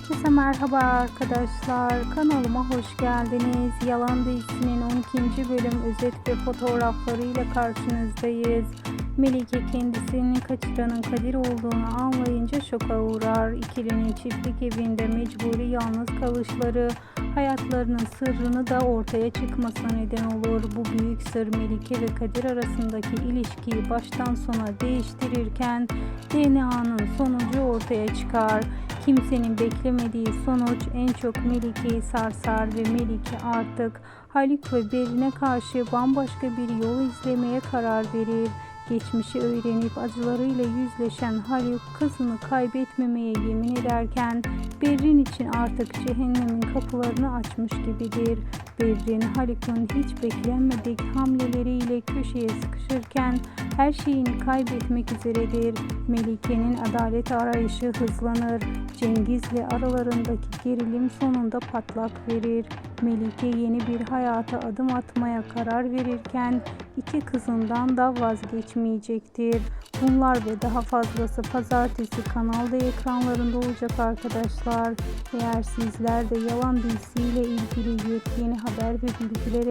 Herkese merhaba arkadaşlar. Kanalıma hoş geldiniz. Yalan dizisinin 12. bölüm özet ve fotoğraflarıyla karşınızdayız. Melike kendisini kaçıranın Kadir olduğunu anlayınca şoka uğrar. İkilinin çiftlik evinde mecburi yalnız kalışları hayatlarının sırrını da ortaya çıkmasına neden olur. Bu büyük sır Melike ve Kadir arasındaki ilişkiyi baştan sona değiştirirken DNA'nın sonucu ortaya çıkar. Kimsenin beklemediği sonuç en çok Melike'yi sarsar ve Melike artık Haluk ve Berin'e karşı bambaşka bir yol izlemeye karar verir. Geçmişi öğrenip acılarıyla yüzleşen Haluk kızını kaybetmemeye yemin ederken Berrin için artık cehennemin kapılarını açmış gibidir. Berrin Haluk'un hiç beklenmedik hamleleriyle köşeye sıkışırken her şeyini kaybetmek üzeredir. Melike'nin adalet arayışı hızlanır. Cengiz'le aralarındaki gerilim sonunda patlak verir. Melike yeni bir hayata adım atmaya karar verirken iki kızından da vazgeçmeyecektir. Bunlar ve daha fazlası pazartesi kanalda ekranlarında olacak arkadaşlar. Eğer sizler de yalan dizisiyle ilgili yepyeni haber ve bilgileri